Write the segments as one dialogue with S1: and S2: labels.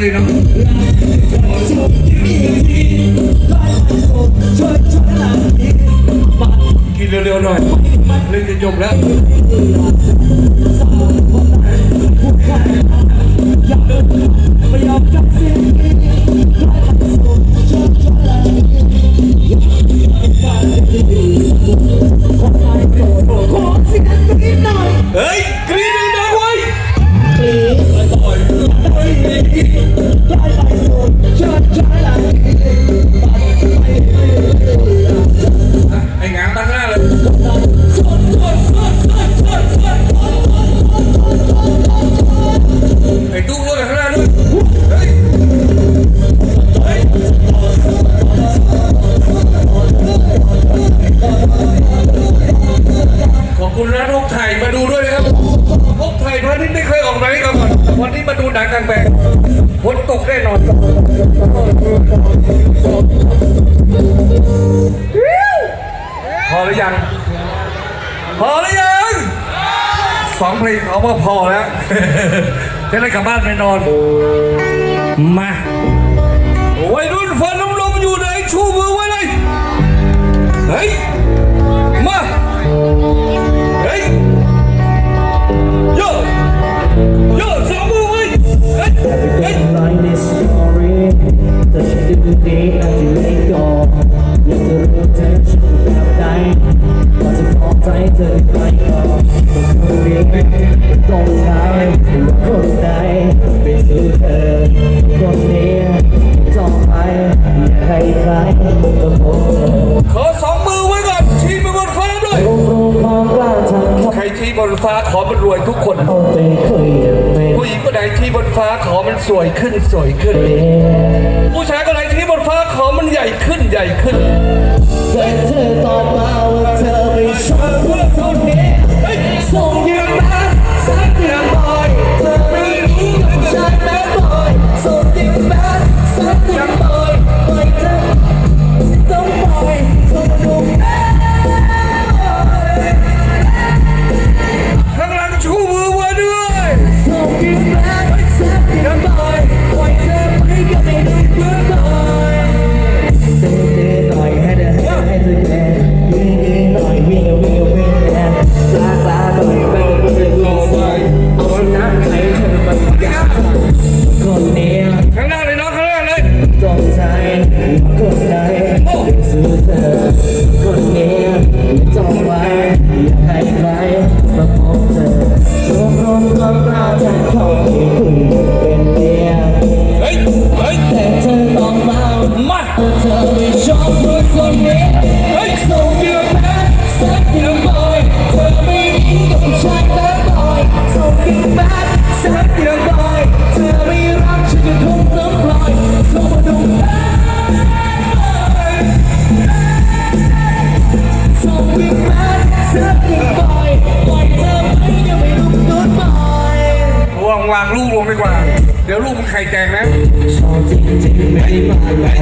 S1: เลยนะกินเร็วๆหน่อยเล่นจะจบแล้วไม่ยอมจับเสียง คุณนะทุกไทยมาดูด้วยนะครับทุกไทยพระนิดไม่เคยออกมาให้กันก่อนวันนี้มาดูหนังกลางแปลงฝนตกแน่นอน พอหรือยัง พอหรือยังสองเพลงเอาว่าพอแล้วจะได้กลับบ้านไปนอน มา มัน
S2: ต้องใช้ว่าคนใดไปสู่เธอคนนี้ต้องไปอยากให้ใครมาพบเธอ
S1: ขอสองมือไว้ก่อนชี้ไปบนฟ้าด้วย
S2: รวมรวมความกล้าทำเขา
S1: ใครชี้บนฟ้าขอมันรวยทุกคน
S2: เอาไปเคยเป็น
S1: ผู้หญิงคนไหนที่บนฟ้าขอมันสวยขึ้นสวยขึ้น ผู้ชายคนไหนที่บนฟ้าขอมันใหญ่ขึ้นใหญ่ขึ้น
S2: แต่เธอตอบมาว่าเธอไม่ชอบผู้คนนี้ส่งยืมมา สักเดือนบ่อยเธอไม่รู้กับฉันแม้บ่อยส่งยืมม
S1: วา
S2: งวางลูก
S1: ลง
S2: ดีกว่า
S1: เดี๋ยวลูกมันไข่แตกนะ
S2: ชอบจริงๆไม่มาหลอก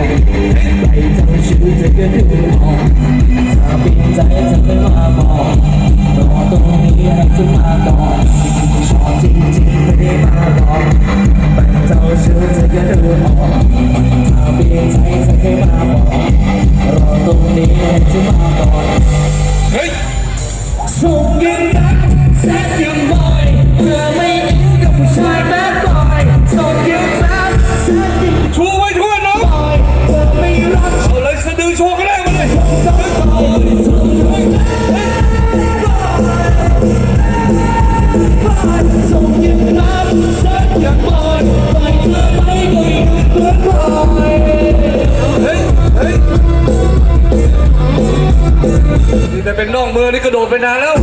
S2: ไปทำชื่อเธอก็ดูออกถ้าเปลี่ยนใจเธอไม่มาบอกรอตรงนี้ให้เธอมาก่อน ส่งยิงรักแซดยังบ่อยเธอไม่อินกับผู้ชายแบดบอยส่งยิงรักแซดยัง
S1: ชูไว้ทั่วน้อง
S2: บ่อยเธอไม่รัก
S1: เอาเลยสะดือโชว์ก็ได้มาเลย
S2: ส่งยัง เป็น
S1: น่องมือนี่กระโดดไปนานแล้ว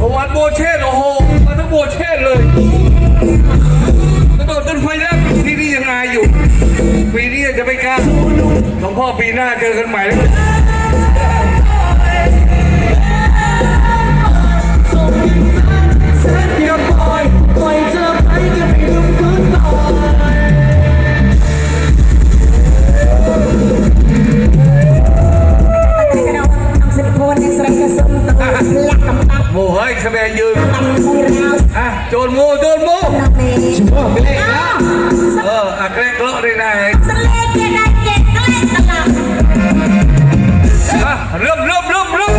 S1: ประวัติโบเชนโอ้โหมาทั้งโบเชนเลยกระโดดจนไฟแลบที่นี่ยังอายอยู่ ปีนี้จะไม่กล้าหลวงพ่อปีหน้าเจอกันใหม่
S2: โอ้เฮ้ยทำไมยืนอะ
S1: โจรงูโจรงูชิบะเลเอ
S3: ออะ
S2: แกล้งเลาะได้ไงเริ่มเริ่มเริ่มเริ่
S3: ม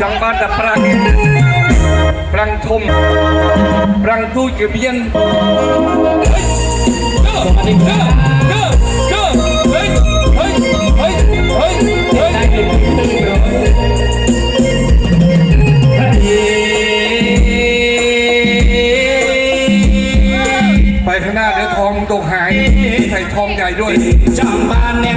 S3: จั
S2: งบ้านตะ
S3: ป
S2: รางปรางทมปรางตู้เก็
S3: บ
S2: เย็
S3: น ด้ว
S2: ยจำบาน
S3: เนี่ย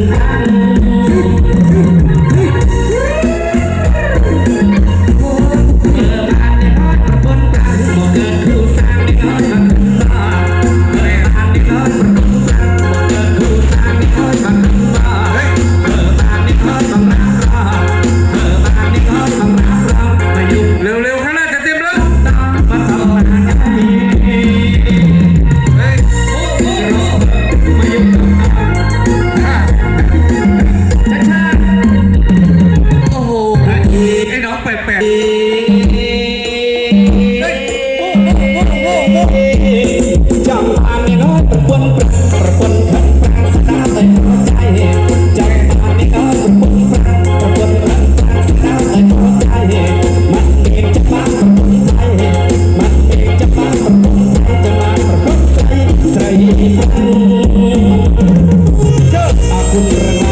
S3: Aku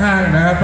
S3: ข้างนะ